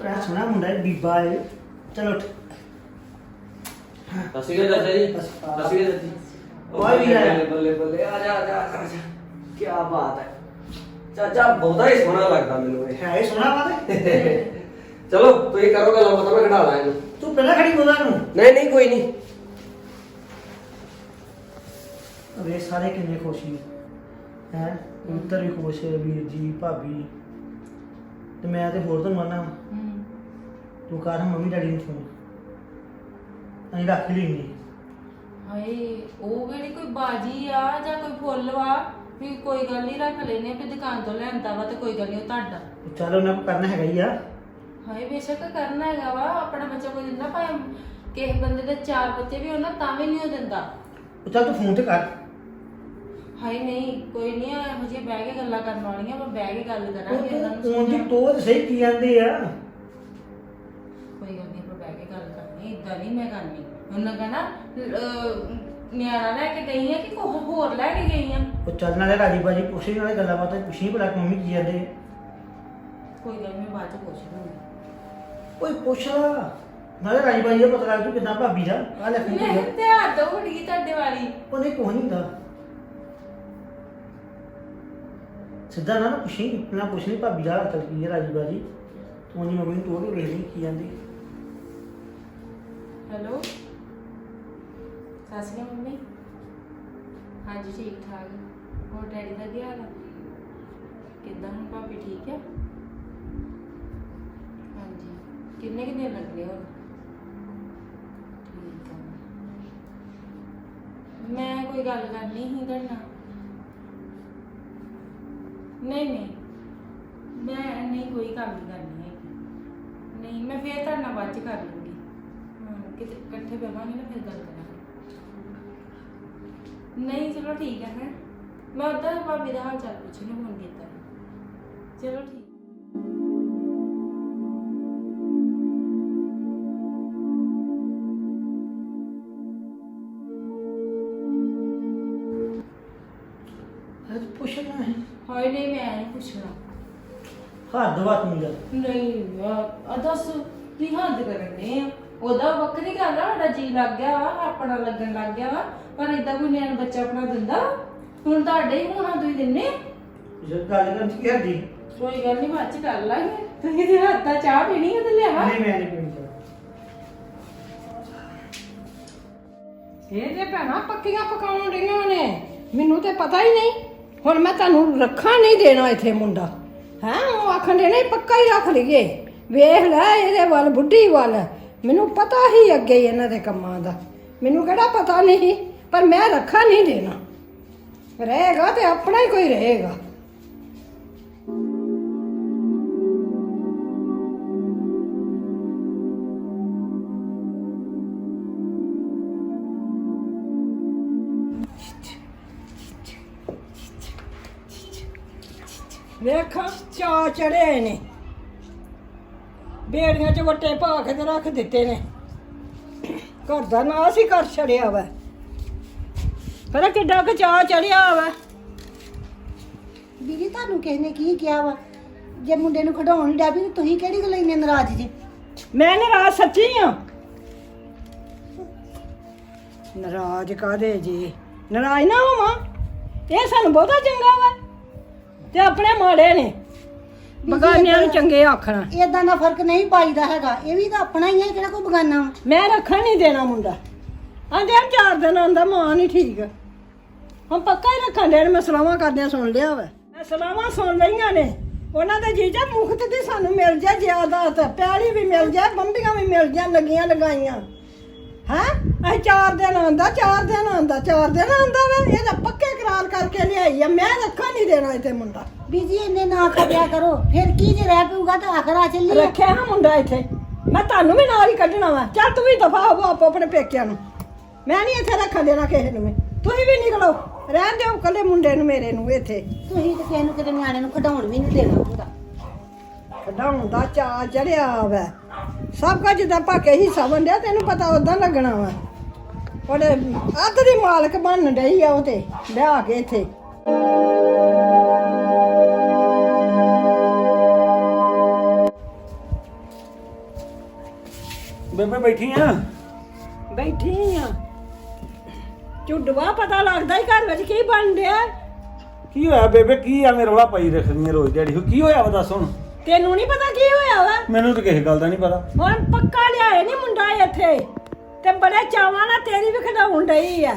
ਬੜਾ ਸੋਹਣਾ ਮੁੰਡਾ ਹੈ ਬੀਬਾ ਹੈ ਚਲੋ ਉੱਠ ਸਸੀ ਗਾ ਚਾਚਾ ਜੀ। ਸਸੀ ਗਾ ਚਾਚੀ ਓਏ ਵੀਰ ਆਇਆ। ਬੱਲੇ ਬੱਲੇ ਬੱਲੇ ਆ ਜਾ ਆ ਜਾ ਆ ਜਾ ਕੀ ਬਾਤ ਹੈ ਚਾਚਾ ਬਹੁਤਾ ਹੀ ਸੋਹਣਾ ਲੱਗਦਾ ਮੈਨੂੰ ਇਹ ਹੈ ਇਹ ਸੋਹਣਾ ਵਾ ਤੇ ਚਲੋ ਤੁਸੀਂ ਕਰੋ ਗੱਲਾਂ ਬਾਤਾਂ ਮੈਂ ਘਟਾ ਲਾਂ ਇਹਨੂੰ ਤੂੰ ਪਹਿਲਾਂ ਖੜੀ ਬੋਲਾ ਨੂੰ ਨਹੀਂ ਨਹੀਂ ਕੋਈ ਨਹੀਂ ਵੇ ਸਾਰੇ ਕਿੰਨੇ ਖੁਸ਼ ਨੇ ਹੈ ਉੱਤਰ ਵੀ ਖੁਸ਼ ਹੈ ਵੀਰ ਜੀ ਭਾਬੀ ਤੇ ਮੈਂ ਤੇ ਹੋਰ ਤੋਂ ਮੰਨਾ ਹੂੰ ਤੂੰ ਕਰ ਮੰਮੀ ਡੈਡੀ ਨੂੰ ਫੋਨ। ਅਸੀਂ ਰੱਖ ਲਈ ਨਹੀਂ ਹਾਏ ਉਹ ਕਿਹੜੀ ਕੋਈ ਬਾਜੀ ਆ ਜਾਂ ਕੋਈ ਫੁੱਲ ਵਾ? ਵੀ ਕੋਈ ਗੱਲ ਨਹੀਂ ਰੱਖ ਲੈਨੇ ਵੀ ਦੁਕਾਨ ਤੋਂ ਲੈਂਦਾ ਵਾ ਤੇ ਕੋਈ ਗੱਲ ਨਹੀਂ ਉਹ ਤੁਹਾਡਾ। ਚੱਲ ਉਹਨਾਂ ਕੋ ਕਰਨਾ ਹੈਗਾ ਹੀ ਆ। ਹਾਏ ਬੇਸ਼ੱਕ ਕਰਨਾ ਹੈਗਾ ਵਾ ਆਪਣਾ ਬੱਚਾ ਕੋਈ ਦਿੰਦਾ ਭਾਵੇਂ ਕਿਸੇ ਬੰਦੇ ਦੇ ਚਾਰ ਬੱਚੇ ਵੀ ਉਹਨਾਂ ਤਾਂ ਵੀ ਨਹੀਂ ਉਹ ਦਿੰਦਾ। ਉਹ ਚੱਲ ਤੂੰ ਫੋਨ ਤੇ ਕਰ। ਹਾਏ ਨਹੀਂ ਕੋਈ ਨਹੀਂ ਇਹੋ ਜਿਹੀ ਬਹਿ ਕੇ ਗੱਲਾਂ ਕਰਨ ਵਾਲੀਆਂ ਆਪਾਂ ਬਹਿ ਕੇ ਗੱਲ ਕਰਾਂਗੇ ਇਹਨਾਂ ਨੂੰ ਉਹ ਦੀ। ਤੋਰ ਸਹੀ ਕੀ ਜਾਂਦੇ ਆ। ਕੋਈ ਗੱਲ ਨਹੀਂ ਆਪਾਂ ਬਹਿ ਕੇ ਗੱਲ ਕਰਨੀ ਇਦਾਂ ਨਹੀਂ ਮੈਂ ਕਰਨੀ। ਉਹਨਾਂ ਕਹਣਾ ਨਿਆਣਾ ਲੈ ਕੇ ਗਈ ਆ ਕਿ ਕੋਹ ਹੋਰ ਲੈ ਕੇ ਗਈ ਆ? ਉਹ ਚੱਲ ਨਾਲੇ ਰਾਜੀ ਬਾਜੀ ਪੁੱਛੀ ਨਾਲੇ ਗੱਲਾਂ ਬਾਤਾਂ ਪੁੱਛੀ ਭਲਾ ਕਿ ਮੰਮੀ ਕੀ ਜਾਂਦੇ ਕੋਈ ਗੱਲ ਨੀ, ਮੈਂ ਬਾਅਦ ਚ ਪੁੱਛ ਲੂੰਗੀ। ਓਏ ਪੁੱਛ ਲਾ। ਨਾਲੇ ਰਾਜੀ ਬਾਜੀ ਦਾ ਪਤਾ ਲੱਗ ਤੂੰ ਕਿਦਾਂ ਭਾਬੀ ਦਾ ਆ ਲੈ ਫੋਨ ਮੈਂ ਤੇ ਧਿਆਨ ਤੋਂ ਉੱਡ ਗਈ ਤੁਹਾਡੇ ਵਾਲੀ। ਉਹਨੇ ਕੋਈ ਨਹੀਂ ਹੁੰਦਾ। ਸਿੱਧਾ ਨਾ ਨਾ ਪੁੱਛੀ ਨਾ ਪੁੱਛਣੀ ਭਾਬੀ ਦਾ ਹਾਲ ਚਾਲ ਕੀ ਹੈ ਰਾਜੀ ਬਾਜੀ। ਤੂੰ ਉਹਦੀ ਮੰਮੀ ਨੂੰ ਤੋੜ ਕੇ ਵੇਖ ਲਈ ਕੀ ਜਾਂਦੀ ਹੈਲੋ। ਸਤਿ ਸ਼੍ਰੀ ਅਕਾਲ ਮੰਮੀ। ਹਾਂਜੀ, ਠੀਕ ਠਾਕ। ਹੋਰ ਡੈਡੀ ਦਾ ਕੀ ਹਾਲ ਹੈ ਕਿੱਦਾਂ ਹੁਣ ਭਾਬੀ, ਠੀਕ ਹੈ ਹਾਂਜੀ। ਕਿੰਨੇ ਕਿੰਨੇ ਲੱਗਣੇ ਹੋਰ ਠੀਕ ਆ। ਮੈਂ ਕੋਈ ਗੱਲ ਕਰਨੀ ਸੀ ਤੁਹਾਡੇ ਨਾਲ? ਨਹੀਂ ਨਹੀਂ। ਮੈਂ, ਨਹੀਂ, ਕੋਈ ਗੱਲ ਨਹੀਂ ਕਰਨੀ ਹੈ ਨਹੀਂ, ਮੈਂ ਫੇਰ ਤੁਹਾਡੇ ਨਾਲ ਬਾਅਦ ਚ ਕਰ ਲੂੰਗੀ। ਹਾਂ ਕਿਤੇ ਇਕੱਠੇ ਬੈਠਾਂਗੇ ਨਾ ਫਿਰ ਗੱਲ ਕਰਾਂਗੇ ਨਹੀਂ ਚਲੋ ਠੀਕ ਹੈ ਹੈਂ। ਮੈਂ ਉਧਰ ਭਾਬੀ ਦਾ ਹਾਲ ਚਾਲ ਪੁੱਛਣ ਨੂੰ ਫੋਨ ਕੀਤਾ ਸੀ। ਚਲੋ ਠੀਕ ਅੱਜ ਪੁੱਛਣਾ ਹੈ ਹਾਏ ਨਹੀਂ ਮੈਂ ਨਹੀਂ ਪੁੱਛਣਾ ਹੱਦ ਵਾ ਤੂੰ ਯਾਰ ਨਹੀਂ ਆ ਦੱਸ ਕੀ ਹੱਦ ਕਰਨੇ ਆ ਉਹਦਾ ਵੱਖਰੀ ਗੱਲ ਆ ਸਾਡਾ ਜੀ ਲੱਗ ਗਿਆ ਵਾ ਆਪਣਾ ਲੱਗਣ ਲੱਗ ਗਿਆ ਵਾ ਪਰ ਇਦਾਂ ਕੋਈ ਨਿਆਣ ਬੱਚਾ ਆਪਣਾ ਦਿੰਦਾ। ਹੁਣ ਤੁਹਾਡੇ ਹੀ ਹੋਣਾ ਤੁਸੀਂ ਦਿੰਨੇ। ਆ। ਜੇ ਗੱਲ ਕਰਨ ਚ ਕੀ ਹੱਦੀ ਕੋਈ ਗੱਲ ਨਹੀਂ ਬਾਅਦ ਚ ਕਰ ਲਾਂਗੇ। ਤੁਸੀਂ ਤੇ ਹੱਥ ਦਾ ਚਾਹ ਪੀਣੀ ਹੈ ਤੇ ਲਿਆਵਾ ਨਹੀਂ ਮੈਂ ਨਹੀਂ ਪੀਂਦਾ ਇਹ ਤੇ ਭੈਣਾ ਪੱਕੀਆਂ ਪਕਾਉਣ ਰਹੀਆਂ ਨੇ ਮੈਨੂੰ ਤੇ ਪਤਾ ਹੀ ਨਹੀਂ। ਹੁਣ ਮੈਂ ਤੁਹਾਨੂੰ ਰੱਖਾਂ ਨਹੀਂ ਦੇਣਾ ਇੱਥੇ ਮੁੰਡਾ। ਹੈ ਉਹ ਆਖਣ ਦੇ ਨਹੀਂ ਪੱਕਾ ਹੀ ਰੱਖ ਲਈਏ। ਵੇਖ ਲੈ ਇਹਦੇ ਵੱਲ ਬੁੱਢੀ ਵੱਲ। ਮੈਨੂੰ ਪਤਾ ਹੀ ਅੱਗੇ ਹੀ ਇਹਨਾਂ ਦੇ ਕੰਮਾਂ ਦਾ। ਮੈਨੂੰ ਕਿਹੜਾ ਪਤਾ ਨਹੀਂ, ਪਰ ਮੈਂ ਰੱਖਾਂ ਨਹੀਂ ਦੇਣਾ। ਰਹੇਗਾ ਤੇ ਆਪਣਾ ਹੀ ਕੋਈ ਰਹੇਗਾ। ਵੇਖਾਂ ਚਾ ਚੜੇ ਨੇ ਬੇੜੀਆਂ 'ਚ ਵੱਟੇ ਪਾ ਕੇ ਤੇ ਰੱਖ ਦਿੱਤੇ ਨੇ। ਘਰ ਦਾ ਨਾਸ ਹੀ ਕਰ ਛੜਿਆ ਵਾ। ਪਰ ਕਿੱਡਾ ਕੁ ਚਾ ਚੜਿਆ ਵਾ। ਦੀਦੀ ਤੁਹਾਨੂੰ ਕਿਸ ਨੇ ਕੀ ਕਿਹਾ ਵਾ? ਜੇ ਮੁੰਡੇ ਨੂੰ ਖਡਾਉਣ ਡਿਆ ਵੀ ਤੁਸੀਂ ਕਿਹੜੀ ਗੱਲ ਇੰਨੇ ਨਾਰਾਜ਼ ਜੀ? ਮੈਂ ਨਾਰਾਜ਼ ਸੱਚੀ ਆ। ਨਾਰਾਜ਼ ਕਾਦੇ ਜੀ? ਨਾਰਾਜ਼ ਨਾ ਹੋਵਾਂ। ਇਹ ਸਾਨੂੰ ਬਹੁਤਾ ਚੰਗਾ ਵਾ। ਤੇ ਆਪਣੇ ਮਾੜੇ ਨੇ। ਬਗਾਨਿਆਂ ਨੂੰ ਚੰਗੇ ਆਖਣਾ। ਇਦਾਂ ਦਾ ਫ਼ਰਕ ਨਹੀਂ ਪਾਈਦਾ ਹੈਗਾ। ਇਹ ਵੀ ਤਾਂ ਆਪਣਾ ਹੀ ਹੈ ਕਿਹੜਾ ਕੋਈ ਬਗਾਨਾ ਵਾ। ਮੈਂ ਰੱਖਣ ਨਹੀਂ ਦੇਣਾ ਮੁੰਡਾ। ਆਂਦੇ ਆ ਚਾਰ ਦਿਨ ਆਂਦਾ ਮਾਂ ਨਹੀਂ ਠੀਕ। ਹੁਣ ਪੱਕਾ ਹੀ ਰੱਖਣ ਦੇਣ ਮੈਂ ਸਲਾਹਾਂ ਕਰਦਿਆਂ ਸੁਣ ਲਿਆ ਵਾ। ਮੈਂ ਸਲਾਹਾਂ ਸੁਣ ਲਈਆਂ ਨੇ। ਉਹਨਾਂ ਦੇ ਜੀਜਾ ਮੁਖਤ ਤੇ ਸਾਨੂੰ ਮਿਲ ਜਾ ਜ਼ਿਆਦਾਤ। ਪਿਆਲੀ ਵੀ ਮਿਲ ਜਾ ਬੰਬੀਆਂ ਵੀ ਮਿਲ ਜਾ ਲੱਗੀਆਂ ਲਗਾਈਆਂ। ਹੈ? ਅਸੀਂ ਚਾਰ ਦਿਨ ਆਂਦਾ ਚਾਰ ਦਿਨ ਆਂਦਾ ਚਾਰ ਦਿਨ ਆਂਦਾ ਵੇ। ਇਹ ਤਾਂ ਪੱਕੇ ਕਰਾਰ ਕਰਕੇ ਲਿਆਈ ਆ। ਮੈਂ ਰੱਖਣ ਨਹੀਂ ਦੇਣਾ ਇੱਥੇ ਮੁੰਡਾ। ਬੀਜੀ ਇੰਨੇ ਨਾ ਖੜਿਆ ਕਰੋ ਫਿਰ ਕੀ ਜੇ ਰਹਿ ਪਊਗਾ ਤਾਂ ਆਖਰ ਚੱਲੀ। ਰੱਖਿਆ ਨਾ ਮੁੰਡਾ ਇੱਥੇ। ਮੈਂ ਤੁਹਾਨੂੰ ਵੀ ਨਾਲ ਹੀ ਕੱਢਣਾ ਵਾ। ਚੱਲ ਤੂੰ ਵੀ ਦਫਾ ਹੋ ਆਪੋ ਆਪਣੇ ਪੇਕਿਆਂ ਨੂੰ। ਮੈਂ ਨਹੀਂ ਇੱਥੇ ਰੱਖਣ ਦੇਣਾ ਕਿਸੇ ਨੂੰ ਵੀ। ਤੁਸੀਂ ਵੀ ਨਿਕਲੋ। ਰਹਿਣ ਦਿਓ ਕੱਲੇ ਮੁੰਡੇ ਨੂੰ ਮੇਰੇ ਨੂੰ ਇੱਥੇ। ਤੁਸੀਂ ਤਾਂ ਕਿਸੇ ਨੂੰ ਕਿਤੇ ਨਿਆਣੇ ਨੂੰ ਖਡਾਉਣ ਵੀ ਨਹੀਂ ਦੇਣਾ ਹੁੰਦਾ। ਕਢਾਉਣ ਦਾ ਚਾ ਚੜਿਆ ਵੈ। ਸਭ ਕੁਝ ਜਿੱਦਾਂ ਭਾਕੇ ਹਿੱਸਾ ਵੰਡਿਆ ਤੈਨੂੰ ਪਤਾ ਉਦਾਂ ਲੱਗਣਾ ਵਾ। ਉਹਦੇ ਅੱਧ ਦੀ ਮਾਲਕ ਬਣਨ ਡਈ ਆ ਉਹ ਤੇ ਲਿਆ ਕੇ ਇੱਥੇ। ਬੇਬੇ ਬੈਠੀ ਆ? ਬੈਠੀ ਆ। ਝੁੱਡਵਾ ਪਤਾ ਲੱਗਦਾ ਹੀ ਘਰ ਵਿੱਚ ਕੀ ਬਣ ਰਿਹਾ ਕੀ ਹੋਇਆ ਬੇਬੇ? ਕੀ ਆ? ਮੇਰੇ ਰੌਲਾ ਪਾਈ ਰੱਖਦੀ ਆ ਰੋਜ਼ ਜਿਹੜੀ ਕੀ ਹੋਇਆ ਵਾ ਦੱਸ ਹੁਣ? ਤੈਨੂੰ ਨਹੀਂ ਪਤਾ ਵਾ ਮੈਨੂੰ ਤਾਂ ਕਿਸੇ ਗੱਲ ਦਾ ਨਹੀਂ ਪਤਾ। ਹੁਣ ਪੱਕਾ ਲਿਆਏ ਨਹੀਂ ਮੁੰਡਾ ਇੱਥੇ। ਤੇ ਬੜੇ ਚਾਵਾਂ ਨਾਲ ਤੇਰੀ ਵੀ ਖਡਾਉਣ ਡਈ ਆ।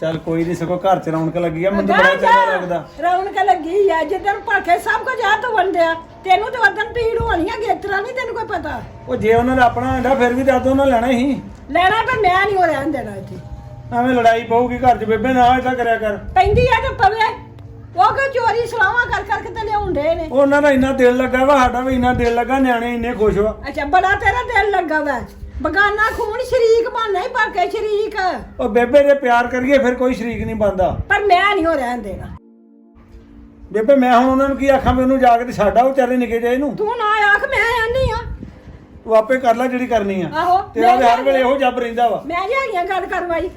ਚੱਲ ਕੋਈ ਨਹੀਂ ਸਗੋਂ ਘਰ ਚ ਰੌਣਕ ਲੱਗੀ ਆ ਮੈਨੂੰ ਤਾਂ ਬੜਾ ਚੰਗਾ। ਲੱਗਦਾ। ਰੌਣਕ ਲੱਗੀ ਆ ਜਿੱਦਣ ਭਾਖੇ ਸਭ ਕੁਝ ਆ ਤੋਂ ਵੰਡਿਆ ਤੈਨੂੰ ਤੇ ਉਦੋਂ ਪੀੜ ਹੋਣੀ ਆ ਗੇਤਰਾ ਨਹੀਂ ਤੈਨੂੰ ਕੋਈ ਪਤਾ? ਉਹ ਜੇ ਉਹਨਾਂ ਨੇ ਆਪਣਾ ਹੁੰਦਾ ਫਿਰ ਵੀ ਤਾਂ ਉਹਨਾਂ ਲੈਣਾ ਹੀ। ਲੈਣਾ ਪਰ ਮੈਂ ਨਹੀਂ ਹੋ ਰਹਿਣ ਦੇਣਾ ਇੱਥੇ। ਐਵੇਂ ਲੜਾਈ ਪਊਗੀ ਘਰ 'ਚ ਬੇਬੇ ਨਾ ਏਦਾਂ ਕਰਿਆ ਕਰ। ਪੈਂਦੀ ਆ ਤੇ ਪਵੇ। ਉਹ ਕਿ ਚੋਰੀ ਸਲਾਵਾਂ ਕਰ ਕਰਕੇ ਤੇ ਲਿਆਉਂਦੇ ਨੇ? ਉਹਨਾਂ ਦਾ ਇੰਨਾ ਦਿਲ ਲੱਗਾ ਵਾ ਸਾਡਾ ਵੀ ਇੰਨਾ ਦਿਲ ਲੱਗਾ ਨਿਆਣੇ ਇੰਨੇ ਖੁਸ਼ ਵਾ। ਅੱਛਾ ਬੜਾ ਤੇਰਾ ਦਿਲ ਲੱਗਾ ਵਾ। ਬਗਾਨਾ ਖੂਨ ਸ਼ਰੀਕ ਬਣਨਾ ਹੀ ਪਰ ਕੇ ਸ਼ਰੀਕ। ਉਹ ਬੇਬੇ ਜੇ ਪਿਆਰ ਕਰੀਏ ਫਿਰ ਕੋਈ ਸ਼ਰੀਕ ਨਹੀਂ ਬਣਦਾ। ਪਰ ਮੈਂ ਨਹੀਂ ਹੋ ਰਹਿਣ ਦੇਣਾ। ਬੇਬੇ ਮੈਂ ਹੁਣ ਉਹਨਾਂ ਨੂੰ ਕੀ ਆਖਾਂ ਵੀ ਉਹਨੂੰ ਜਾ ਕੇ ਤੇ ਛੱਡ ਆਓ ਚਾਰੇ ਨਿਕੇ ਜੇ ਇਹਨੂੰ ਤੂੰ ਨਾ ਆਖ ਮੈਂ ਆਨੀ ਆ। ਤੂੰ ਆਪੇ ਕਰ ਲੈ ਜਿਹੜੀ ਕਰਨੀ ਆ। ਆਹੋ ਤੇਰਾ ਮੈਂ ਤੇ ਹਰ ਵੇਲੇ ਇਹੋ ਜੱਬ ਰਹਿੰਦਾ ਵਾ। ਮੈਂ ਜਾਈਆਂ ਗੱਲ ਕਰਵਾਈ।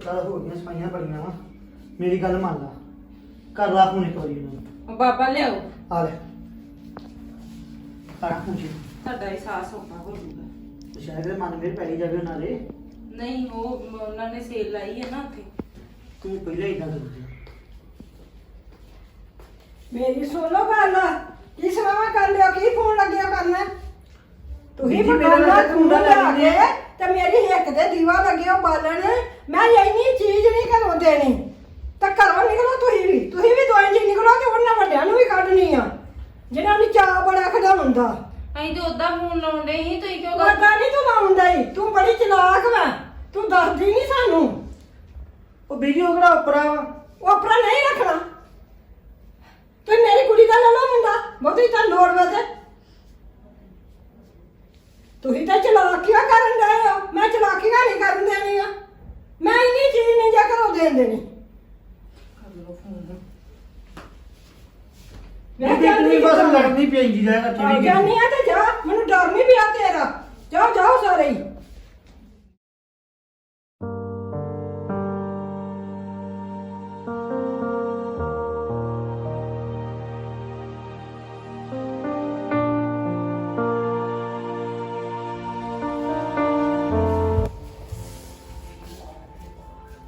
ਉਹ ਚੱਲ ਹੋ ਗਈਆਂ ਸਫਾਈਆਂ ਬੜੀਆਂ ਵਾ। ਮੇਰੀ ਗੱਲ ਮੰਨ ਲਾ। ਕਰ ਲਾ ਹੁਣ ਇੱਕ ਵਾਰੀ ਇਹਨਾਂ ਨੂੰ ਬਾਬਾ ਲਿਆਓ। ਆ ਲੈ। ਆਹ ਪੁੱਛੀ ਤੁਹਾਡਾ ਅਹਿਸਾਸ ਹੋਣਾ ਹੋ ਜੂਗਾ ਸ਼ਾਇਦ ਇਹ ਮਨ ਮੇਰੇ ਪੈਰੀ ਜਾਵੇ ਉਹਨਾਂ ਦੇ। ਨਹੀਂ ਉਹ ਉਹਨਾਂ ਨੇ ਸੇਲ ਲਾਈ ਹੈ ਨਾ ਉੱਥੇ। ਤੂੰ ਪਹਿਲਾਂ ਹੀ ਇਦਾਂ ਕਰਦੀ ਮੇਰੀ ਸੁਣ ਗੱਲ। ਕੀ ਸਲਾਹਾਂ ਕਰ ਲਿਓ ਕੀ ਫੋਨ ਲੱਗਿਆ ਕਰਨਾ? ਤੁਸੀਂ ਜੀ, ਮੇਰਾ ਬਗਾਨਾ ਲੱਗਦਾ ਖੂਨ ਮੁੰਡਾ ਲਿਆ ਲੱਗ ਕੇ। ਗਿਆ। ਤੇ ਮੇਰੀ ਹਿੱਕ ਦੇ ਦੀਵਾ ਲੱਗਿਓ ਬਾਲਣ। ਮੈਂ ਇੰਨੀ ਚੀਜ਼ ਨਹੀਂ ਘਰੋਂ ਦੇਣੀ। ਤਾਂ ਘਰੋਂ ਨਿਕਲੋ ਤੁਸੀਂ ਵੀ। ਤੁਸੀਂ ਵੀ ਦੋਏ ਜੀ ਨਿਕਲੋ ਤੇ ਉਹਨਾਂ ਵੱਡਿਆਂ ਨੂੰ ਵੀ ਕੱਢਣੀ ਆ। ਜਿਹਨਾਂ ਨੂੰ ਚਾਹ ਬੜਾ ਖਡਾਉਣ ਦਾ ਅਸੀਂ ਤੇ ਉਦਾਂ ਫੋਨ ਲਾਉਂਦੇ ਸੀ ਤੁਸੀਂ ਕਿਉਂ ਕਰ ਪਤਾ ਨਹੀਂ ਤੂੰ ਲਾਉਂਦਾ ਹੀ ਤੂੰ ਬੜੀ ਚਲਾਕ ਵਾ। ਤੂੰ ਦੱਸਦੀ ਨਹੀਂ ਸਾਨੂੰ। ਉਹ ਬੀਜੀ ਉਹ ਕਿਹੜਾ ਉਪਰਾ ਵਾ। ਉਹ ਆਪਣਾ ਨਹੀਂ ਰੱਖਣਾ ਤੂੰ ਮੇਰੀ ਕੁੜੀ ਦਾ ਲੈ ਲਓ ਮੁੰਡਾ ਬਹੁਤੀ ਤਾਂ ਲੋੜ ਵਾ ਤੇ ਤੁਸੀਂ ਤਾਂ ਚਲਾਕੀਆਂ ਕਰਨ ਡਏ ਹੋ ਮੈਂ ਚਲਾਕੀਆਂ ਨਹੀਂ ਕਰਨ ਦੇਣੀ ਆ ਮੈਂ ਇੰਨੀ ਚੀਜ਼ ਨਹੀਂ ਜਾ ਕਰੋ ਦੇਣ ਦੇਣੀ ਮੈਂ ਬੀਬੀ ਤੂੰ ਵੀ ਬਸ ਲੜਨੀ ਪੈਂਦੀ ਜਾਏਗਾ ਆ ਚੜੀ ਜਾਨੀ ਆ ਤੇ ਜਾ ਮੈਨੂੰ ਡਰ ਨਹੀਂ ਪਿਆ ਤੇਰਾ। ਜਾਓ ਜਾਓ ਸਾਰੇ ਹੀ।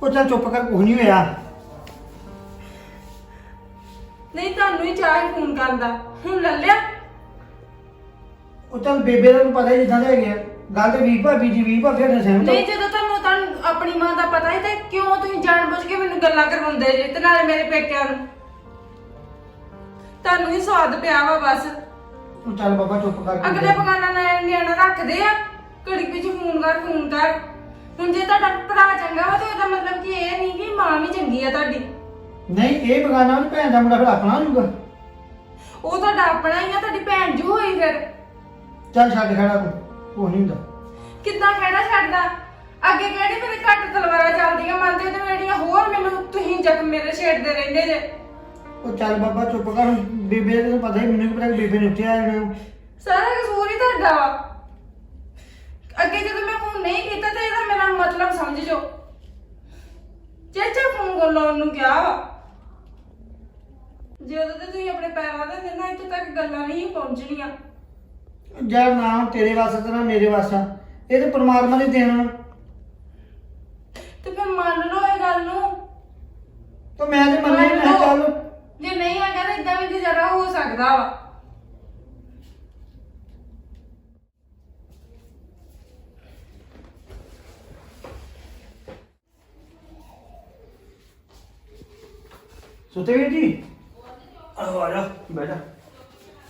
ਉਹ ਚੱਲ ਚੁੱਪ ਕਰ ਕੁਝ ਨਹੀਂ ਹੋਇਆ। ਨਹੀਂ ਤੁਹਾਨੂੰ ਹੀ ਚਾਹ ਫੋਨ ਕਰਦਾ ਚੱਲ ਬੇਬੇ ਦਾ ਨੂੰ ਪਤਾ ਹੀ ਜਿੱਦਾਂ ਦੇ ਹੈਗੇ ਆ। ਗੱਲ ਤੇ ਵੀ ਭਾਬੀ ਜੀ ਵੀ ਭਾਬੀ ਨੇ ਸਹਿਮਤ ਹੋ। ਨਹੀਂ ਜਦੋਂ ਤੁਹਾਨੂੰ ਤੁਹਾਨੂੰ ਆਪਣੀ ਮਾਂ ਦਾ ਪਤਾ ਹੀ ਤੇ ਕਿਉਂ ਤੁਸੀਂ ਜਾਣਬੁੱਝ ਕੇ ਮੈਨੂੰ ਗੱਲਾਂ ਕਰਵਾਉਂਦੇ ਜੇ ਤੇ ਨਾਲੇ ਮੇਰੇ ਪੇਕਿਆਂ ਨੂੰ। ਤੁਹਾਨੂੰ ਹੀ ਸਵਾਦ ਪਿਆ ਵਾ ਬਸ। ਉਹ ਚੱਲ ਬਾਬਾ ਚੁੱਪ ਕਰ ਅਗਲੇ ਬਗਾਨਾ ਨਾਲ ਨਿਆਣਾ ਰੱਖਦੇ ਆ। ਘੜੀ ਵਿੱਚ ਫੋਨ ਕਰ ਫੋਨ ਕਰ। ਹੁਣ ਜੇ ਤੁਹਾਡਾ ਭਰਾ ਚੰਗਾ ਵਾ ਤੇ ਉਹਦਾ ਮਤਲਬ ਕਿ ਇਹ ਨਹੀਂ ਕਿ ਮਾਂ ਵੀ ਚੰਗੀ ਆ ਤੁਹਾਡੀ। ਨਹੀਂ ਇਹ ਬਗਾਨਾ ਉਹਦੀ ਭੈਣ ਦਾ ਮੁੰਡਾ ਫਿਰ ਆਪਣਾ ਹੋ ਜਾਊਗਾ ਉਹ ਤੁਹਾਡਾ ਆਪਣਾ ਹੀ ਆ ਤੁਹਾਡੀ ਭੈਣ ਜੂ ਹੋਈ ਫਿਰ। ਚੱਲ ਛੱਡ ਖੜਾ ਤੂੰ ਕੁਝ ਨਹੀਂ ਹੁੰਦਾ। ਕਿੱਦਾਂ ਕਹਿਣਾ ਛੱਡਦਾ? ਅੱਗੇ ਕਿਹੜੀ ਮੇਰੇ ਘੱਟ ਤਲਵਾਰਾਂ ਚੱਲਦੀਆਂ ਮੰਨਦੇ ਤੇ ਮੇਰੀਆਂ ਹੋਰ ਮੈਨੂੰ ਤੁਸੀਂ ਜ਼ਖਮ ਮੇਰੇ ਛੇੜਦੇ ਰਹਿੰਦੇ ਜੇ। ਉਹ ਚੱਲ ਬਾਬਾ ਚੁੱਪ ਕਰ ਬੇਬੇ ਦਾ ਤੈਨੂੰ ਪਤਾ ਹੀ ਮੈਨੂੰ ਕੀ ਪਤਾ ਕਿ ਬੇਬੇ ਨੇ ਉੱਠਿਆ ਜਾਣਾ। ਸਾਰਾ ਕਸੂਰ ਹੀ ਤੁਹਾਡਾ ਵਾ। ਅੱਗੇ ਜਦੋਂ ਮੈਂ ਫੋਨ ਨਹੀਂ ਕੀਤਾ ਤਾਂ ਇਹਦਾ ਮੇਰਾ ਮਤਲਬ ਸਮਝ ਜੋ। ਚੇਚਾ ਫੋਨ ਕਰ ਲਾਉਣ ਨੂੰ ਕਿਹਾ ਵਾ। ਜਦੋਂ ਤੇ ਤੁਸੀਂ ਆਪਣੇ ਪੈਰਾਂ ਤੇ ਦਿਨਾ ਇੱਥੇ ਤੱਕ ਗੱਲਾਂ ਨਹੀਂ ਪਹੁੰਚਣੀਆਂ। ਯਾਰ ਨਾ ਹੁਣ ਤੇਰੇ ਵਾਸਤੇ ਤੇ ਨਾ ਮੇਰੇ ਵਾਸਤੇ। ਇਹ ਤੇ ਪ੍ਰਮਾਤਮਾ ਨੇ ਦੇਣਾ। ਤੇ ਫਿਰ ਮੰਨ ਲਓ ਇਹ ਗੱਲ ਨੂੰ। ਤਾਂ ਮੈਂ ਤੇ ਮੰਨਿਆ ਹੀ, ਮੈਂ ਕਿਹਾ ਚੱਲ। ਜੇ ਨਹੀਂ ਹੈਗਾ ਤਾਂ ਇਦਾਂ ਵੀ ਗੁਜ਼ਾਰਾ ਹੋ ਸਕਦਾ ਵਾ। ਸੁਤੇ ਵੀਰ ਜੀ? ਆਹ ਆ ਜਾ ਜਾ।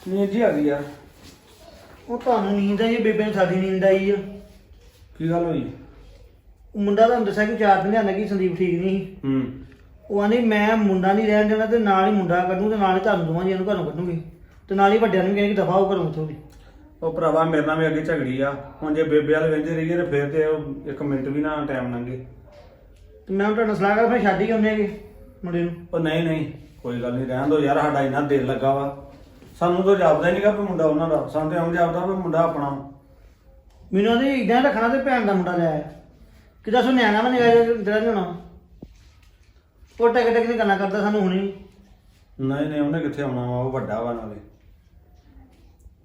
ਨੀਂਦ ਜੀ ਆ ਗਈ ਯਾਰ। ਉਹ ਤੁਹਾਨੂੰ ਨੀਂਦ ਆਈ ਹੈ, ਬੇਬੇ ਨੂੰ ਸਾਡੀ ਨੀਂਦ ਆਈ ਆ। ਕੀ ਗੱਲ ਹੋਈ? ਉਹ ਮੁੰਡਾ ਤੁਹਾਨੂੰ ਦੱਸਿਆ ਕਿ ਚਾਰ ਦਿਨ ਲਿਆਂਦਾ ਕਿ ਸੰਦੀਪ ਠੀਕ ਨਹੀਂ ਸੀ। ਹੂੰ। ਉਹ ਆਂਦੀ ਮੈਂ ਮੁੰਡਾ ਨਹੀਂ ਰਹਿਣ ਦੇਣਾ ਤੇ ਨਾਲ ਹੀ ਮੁੰਡਾ ਕੱਢੂ ਤੇ ਨਾਲ ਹੀ ਤੁਹਾਨੂੰ ਦੋਵਾਂ ਜੀਆਂ ਨੂੰ ਘਰੋਂ ਕੱਢੂਗੀ। ਤੇ ਨਾਲ ਹੀ ਵੱਡਿਆਂ ਨੂੰ ਕਹਿੰਦੇ ਕਿ ਦਫਾ ਹੋ ਘਰੋਂ ਉੱਥੋਂ ਦੀ। ਉਹ ਭਰਾਵਾ ਮੇਰੇ ਨਾਲ ਵੀ ਅੱਗੇ ਝਗੜੀ ਆ। ਹੁਣ ਜੇ ਬੇਬੇ ਵਾਲ ਵੇਂਦੇ ਰਹੀਏ ਤੇ ਫੇਰ ਤੇ ਉਹ ਇੱਕ ਮਿੰਟ ਵੀ ਨਾ ਟਾਈਮ ਲੰਘੇ। ਤੇ ਮੈਂ ਤੁਹਾਡਾ ਸਲਾਹ ਕਰ ਫਿਰ ਹੀ ਆਉਂਦੇ ਹੈਗੇ ਮੁੰਡੇ ਨੂੰ। ਉਹ ਨਹੀਂ ਨਹੀਂ ਕੋਈ ਗੱਲ ਨਹੀਂ ਰਹਿਣ ਦੋ ਯਾਰ ਸਾਡਾ ਇੰਨਾ ਦਿਲ ਲੱਗਾ ਵਾ। ਸਾਨੂੰ ਤਾਂ ਜਾਪਦਾ ਹੀ ਨਹੀਂਗਾ ਵੀ ਮੁੰਡਾ ਉਹਨਾਂ ਦਾ। ਸਾਨੂੰ ਤਾਂ ਐਂ ਜਾਪਦਾ ਵੀ ਮੁੰਡਾ ਆਪਣਾ। ਮੈਨੂੰ ਉਹਦੇ ਇਦਾਂ ਰੱਖਣਾ ਤੇ ਭੈਣ ਦਾ ਮੁੰਡਾ ਲੈ ਆਇਆ। ਕਿ ਦੱਸੋ ਨਿਆਣਾ ਵਾ ਨਿਗਾ ਜਿਹੜਾ ਨਹੀਂ ਹੋਣਾ ਉਹ ਟਕ ਟਕ ਨਹੀਂ ਕਰਨਾ ਕਰਦਾ ਸਾਨੂੰ ਹੁਣੀ। ਨਹੀਂ ਨਹੀਂ ਉਹਨੇ ਕਿੱਥੇ ਆਉਣਾ ਵਾ? ਉਹ ਵੱਡਾ ਵਾ ਨਾਲੇ।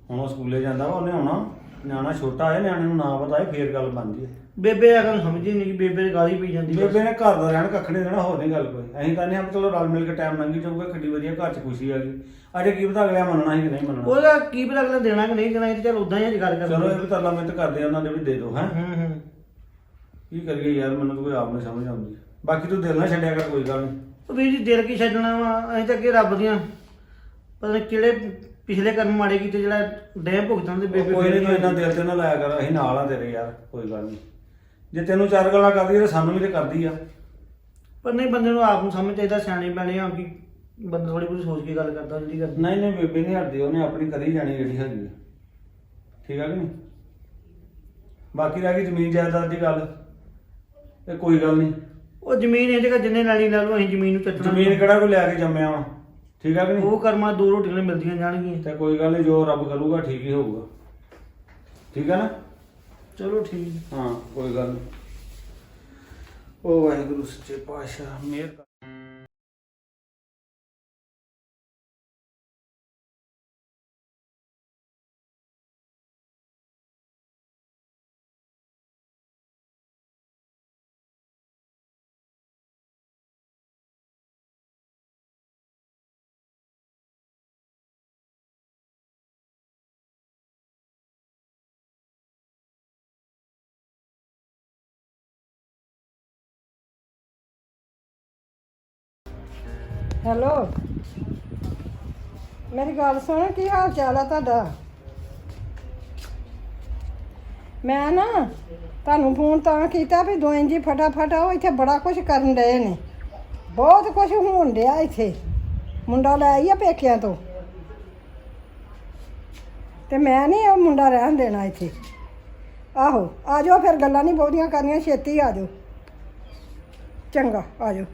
ਹੁਣ ਉਹ ਸਕੂਲੇ ਜਾਂਦਾ ਵਾ ਉਹਨੇ ਆਉਣਾ। ਨਿਆਣਾ ਛੋਟਾ ਹੈ ਨਿਆਣੇ ਨੂੰ ਨਾ ਪਤਾ ਹੈ ਫੇਰ ਗੱਲ ਬਣਦੀ ਹੈ। ਬੇਬੇ ਆ ਨੂੰ ਸਮਝੀ ਨਹੀਂ ਕਿ ਬੇਬੇ ਗਾਲੀ ਪੀ ਜਾਂਦੀ ਬੇਬੇ ਨੇ ਘਰ ਦਾ ਰਹਿਣ ਕੱਖ ਨਹੀਂ ਦੇਣਾ ਹੋਰ ਨਹੀਂ ਗੱਲ ਕੋਈ। ਅਸੀਂ ਤਾਂ ਨਹੀਂ ਚਲੋ ਰਲ ਮਿਲ ਕੇ ਟਾਈਮ ਲੰਘੀ ਜਾਊਗਾ ਕਿੱਡੀ ਵਧੀਆ ਘਰ 'ਚ ਖੁਸ਼ੀ ਆ ਗਈ। ਅਜੇ ਕੀ ਪਤਾ ਅਗਲਿਆ ਮੰਨਣਾ ਸੀ ਕਿ ਨਹੀਂ ਮੰਨਣਾ। ਉਹਦਾ ਕੀ ਪਤਾ ਅਗਲਾ ਦੇਣਾ ਕਿ ਨਹੀਂ ਦੇਣਾ ਇਹ ਤੇ ਚਲ ਉਦਾਂ ਹੀ ਅੱਜ ਗੱਲ ਕਰ ਚਲੋ ਇਹ ਵੀ ਤਰਲਾ ਮਿੰਟ ਕਰਦੇ ਆ ਉਹਨਾਂ ਦੇ ਵੀ ਦੇ ਦਿਓ ਹੈ। ਹੂੰ ਹੂੰ ਕੀ ਕਰੀਏ ਯਾਰ ਮੈਨੂੰ ਤਾਂ ਕੋਈ ਆਪ ਨਹੀਂ ਸਮਝ ਆਉਂਦੀ। ਬਾਕੀ ਤੂੰ ਦਿਲ ਨਾ ਛੱਡਿਆ ਕਰ ਕੋਈ ਗੱਲ ਨਹੀਂ। ਉਹ ਵੀਰ ਜੀ ਦਿਲ ਕੀ ਛੱਡਣਾ ਵਾ? ਅਸੀਂ ਤਾਂ ਅੱਗੇ ਰੱਬ ਦੀਆਂ ਪਤਾ ਨਹੀਂ ਕਿਹੜੇ ਪਿਛਲੇ ਕਰਮ ਮਾੜੇ ਕੀਤੇ ਜਿਹੜਾ ਡੇ ਭੁਗਤਣ ਦੇ ਬੇਬੇ ਕੋਈ ਨਹੀਂ ਤੂੰ ਇੰਨਾ ਦਿਲ ਤੇ ਨਾ ਲਾਇਆ ਕਰ ਅਸੀਂ ਨਾਲ ਆ ਤੇਰੇ ਯਾਰ ਕੋਈ ਗੱਲ ਨਹੀਂ। ਜੇ ਤੈਨੂੰ ਚਾਰ ਗੱਲਾਂ ਕਰਦੀ ਤਾਂ ਸਾਨੂੰ ਵੀ ਤੇ ਕਰਦੀ ਆ। ਪਰ ਨਹੀਂ ਬੰਦੇ ਨੂੰ ਆਪ ਨੂੰ ਸਮਝ ਚਾਹੀਦਾ ਸਿਆਣੇ ਬਣੇ ਆ ਕਿ ਬੰਦਾ ਥੋੜੀ ਬਹੁਤੀ ਸੋਚ ਕੇ ਗੱਲ ਕਰਦਾ ਜਿਹੜੀ ਕਰਦੀ ਨਹੀਂ ਨਹੀਂ ਬੇਬੇ ਨਹੀਂ ਹਟਦੀ ਉਹਨੇ ਆਪਣੀ ਕਰੀ ਜਾਣੀ ਜਿਹੜੀ ਹੈਗੀ ਆ। ਠੀਕ ਆ ਕਿ ਨਹੀਂ? ਬਾਕੀ ਰਹਿ ਗਈ ਜ਼ਮੀਨ ਜਾਇਦਾਦ ਦੀ ਗੱਲ। ਇਹ ਕੋਈ ਗੱਲ ਨਹੀਂ। ਉਹ ਜ਼ਮੀਨ ਇਹ ਜਗ੍ਹਾ ਜਿੰਨੇ ਲੈਣੀ ਲੈ ਲਓ ਅਸੀਂ ਜ਼ਮੀਨ ਨੂੰ ਚੱਟਣਾ। ਜ਼ਮੀਨ ਕਿਹੜਾ ਕੋਈ ਲੈ ਕੇ ਜੰਮਿਆ ਵਾ? ਠੀਕ ਆ ਕਿ ਨਹੀਂ? ਉਹ ਕਰਮਾਂ ਦੋ ਰੋਟੀਆਂ ਮਿਲਦੀਆਂ ਜਾਣਗੀਆਂ। ਤੇ ਕੋਈ ਗੱਲ ਨਹੀਂ ਜੋ ਰੱਬ ਕਰੂਗਾ ਠੀਕ ਹੀ ਹੋਊਗਾ। ਠੀਕ ਆ ਨਾ? ਚਲੋ ਠੀਕ। ਹਾਂ ਕੋਈ ਗੱਲ ਨਹੀਂ ਉਹ ਵਾਹਿਗੁਰੂ ਸੱਚੇ ਪਾਤਸ਼ਾਹ ਮਿਹਰ ਕਰ। ਹੈਲੋ। ਮੇਰੀ ਗੱਲ ਸੁਣ, ਕੀ ਹਾਲ ਚਾਲ ਆ ਤੁਹਾਡਾ? ਮੈਂ ਨਾ ਤੁਹਾਨੂੰ ਫੋਨ ਤਾਂ ਕੀਤਾ ਵੀ ਦੋਵੇਂ ਜੀ ਫਟਾਫਟ ਆਓ, ਇੱਥੇ ਬੜਾ ਕੁਝ ਕਰਨ ਡਏ ਨੇ। ਬਹੁਤ ਕੁਝ ਹੋਣ ਡਿਆ ਇੱਥੇ। ਮੁੰਡਾ ਲੈ ਆਈ ਆ ਪੇਕਿਆਂ ਤੋਂ। ਤੇ ਮੈਂ ਨਹੀਂ ਉਹ ਮੁੰਡਾ ਰਹਿਣ ਦੇਣਾ ਇੱਥੇ। ਆਹੋ, ਆ ਜਾਓ, ਫਿਰ ਗੱਲਾਂ ਨਹੀਂ ਬਹੁਤੀਆਂ ਕਰਨੀਆਂ, ਛੇਤੀ ਆ ਜਾਓ। ਚੰਗਾ, ਆ ਜਾਓ।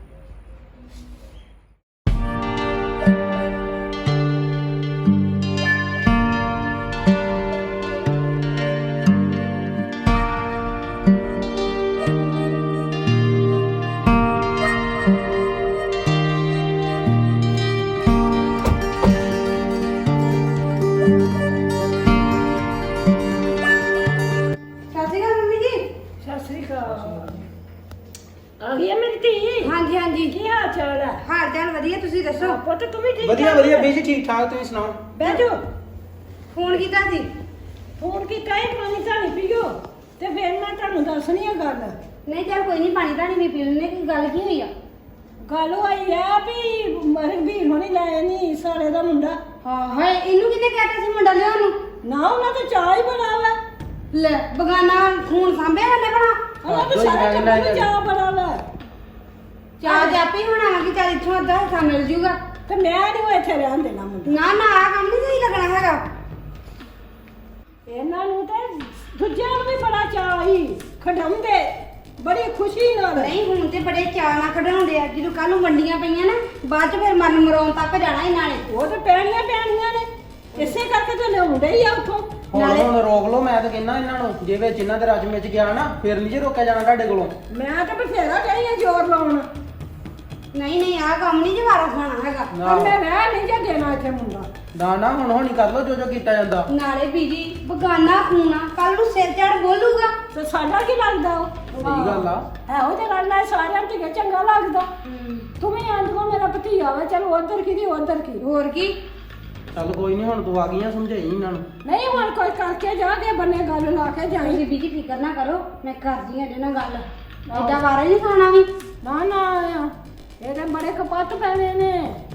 ਠੀਕ ਠਾਕ ਤੁਸੀਂ ਸੁਣਾਓ? ਬਹਿ ਜਾਓ। ਫੋਨ ਕੀਤਾ ਸੀ। ਫੋਨ ਕੀਤਾ ਹੀ ਪਾਣੀ ਧਾਣੀ ਪੀਓ। ਤੇ ਫਿਰ ਮੈਂ ਤੁਹਾਨੂੰ ਦੱਸਣੀ ਆ ਗੱਲ। ਨਹੀਂ ਚੱਲ ਕੋਈ ਨਹੀਂ ਪਾਣੀ ਧਾਣੀ ਵੀ ਪੀ ਲੈਣੇ ਕੀ ਗੱਲ ਕੀ ਹੋਈ ਆ? ਗੱਲ ਹੋਈ ਆ ਵੀ ਮਰ ਵੀਰ ਹੋਣੀ ਲੈ ਨਹੀਂ ਸਾਲੇ ਦਾ ਮੁੰਡਾ। ਹਾਂ ਹਾਏ ਇਹਨੂੰ ਕਿਹਨੇ ਕਹਿਤਾ ਸੀ ਮੁੰਡਾ ਲਿਆਉਣ ਨੂੰ? ਨਾ ਉਹਨਾਂ ਤੇ ਚਾਹ ਹੀ ਬੜਾ ਵਾ। ਲੈ ਬਗਾਨਾ ਖੂਨ ਸਾਂਭਿਆ ਹਲੇ ਬਣਾ ਉਹਨਾਂ ਤੇ ਸਾਰੇ ਟੱਬਰ ਨੂੰ ਚਾਹ ਬੜਾ ਵਾ। ਚਾਹ ਤੇ ਆਪੇ ਹੀ ਹੋਣਾ ਵਾ ਕਿ ਚੱਲ ਇੱਥੋਂ ਅੱਧਾ ਹਿੱਸਾ ਮਿਲ ਜੂਗਾ। ਤੇ ਮੈਂ ਨਹੀਂ ਇੱਥੇ ਰਹਿਣ ਦੇਣਾ ਮੁੰਡਾ। ਨਾ ਨਾ ਆ ਕੰਮ ਨਹੀਂ ਸਹੀ ਲੱਗਣਾ ਹੈਗਾ। ਇਹਨਾਂ ਨੂੰ ਤੇ ਦੂਜਿਆਂ ਨੂੰ ਵੀ ਬੜਾ ਚਾਹ ਹੀ ਖਡਾਉਂਦੇ। ਬੜੀ ਖੁਸ਼ੀ ਨਾਲ। ਨਹੀਂ ਹੁਣ ਤੇ ਬੜੇ ਚਾਅ ਨਾਲ ਖਡਾਉਂਦੇ ਆ। ਜਦੋਂ ਕੱਲ ਨੂੰ ਵੰਡੀਆਂ ਪਈਆਂ ਨਾ ਬਾਅਦ ਚ ਫਿਰ ਮਨ ਮਰਾਉਣ ਤੱਕ ਜਾਣਾ ਇਹਨਾਂ ਨੇ ਉਹ ਤੇ ਪੈਣੀਆਂ ਪੈਣੀਆਂ ਨੇ। ਇਸੇ ਕਰਕੇ ਤੇ ਲਿਆਉਂਦੇ ਹੀ ਆ ਉਥੋਂ। ਹੁਣ ਨਾਲੇ- ਹੁਣ ਰੋਕ ਲਓ ਮੈਂ ਤਾਂ ਕਹਿੰਦਾ ਇਹਨਾਂ ਨੂੰ ਜੇ ਵਿੱਚ ਇਹਨਾਂ ਦੇ ਰਜ ਵਿੱਚ ਗਿਆ ਨਾ ਫਿਰ ਨਹੀਂ ਜੇ ਰੋਕਿਆ ਜਾਣਾ ਤੁਹਾਡੇ ਕੋਲੋਂ। ਮੈਂ ਤਾਂ ਬਥੇਰਾ ਆ ਜ਼ੋਰ ਲਾਉਣ। ਨਹੀਂ ਨਹੀਂ ਆ ਕੰਮ ਨਹੀਂ ਜਵਾਰਾ ਖਾਣਾ ਹੈਗਾ। ਪਰ ਮੈਂ ਰਹਿ ਨਹੀਂ ਜੇ ਦੇਣਾ ਇੱਥੇ ਮੁੰਡਾ। ਨਾ ਨਾ ਹੁਣ ਹੋਣੀ ਕਰ ਲਓ ਜੋ ਜੋ ਕੀਤਾ ਜਾਂਦਾ। ਨਾਲੇ ਬੀਜੀ ਬਗਾਨਾ ਖੂਨਾ ਕੱਲ ਨੂੰ ਸਿਰ ਚੜ ਬੋਲੂਗਾ। ਤੇ ਸਾਡਾ ਕੀ ਲੱਗਦਾ ਉਹ? ਸਹੀ ਗੱਲ ਆ। ਹੈ। ਉਹ ਤੇ ਗੱਲ ਹੈ ਸਾਰਿਆਂ ਨੂੰ ਤੇ ਚੰਗਾ ਲੱਗਦਾ। ਤੂੰ ਵੀ ਆਂਦਗੋ ਮੇਰਾ ਭਤੀਆ ਵਾ ਚਲ ਉਧਰ ਕੀ ਦੀ ਉਧਰ ਕੀ। ਹੋਰ ਕੀ? ਚੱਲ ਕੋਈ ਨਹੀਂ ਹੁਣ ਤੂੰ ਆ ਗਈਆਂ ਸਮਝਾਈ ਇਹਨਾਂ ਨੂੰ। ਨਹੀਂ ਹੁਣ ਕੋਈ ਕਰਕੇ ਜਾ ਕੇ ਬੰਨੇ ਗੱਲ ਲਾ ਕੇ ਜਾਈ। ਤੁਸੀਂ ਬੀਜੀ ਫਿਕਰ ਨਾ ਕਰੋ ਮੈਂ ਕਰਦੀ ਹਾਂ ਇਹਦੇ ਨਾਲ ਗੱਲ। ਏਦਾਂ ਵਾਰਾ ਹੀ ਨਹੀਂ ਖਾਣਾ ਵੀ। ਨਾ ਨਾ ਇਹਦੇ ਬੜੇ ਕਪੱਤ ਪੈਣੇ ਨੇ।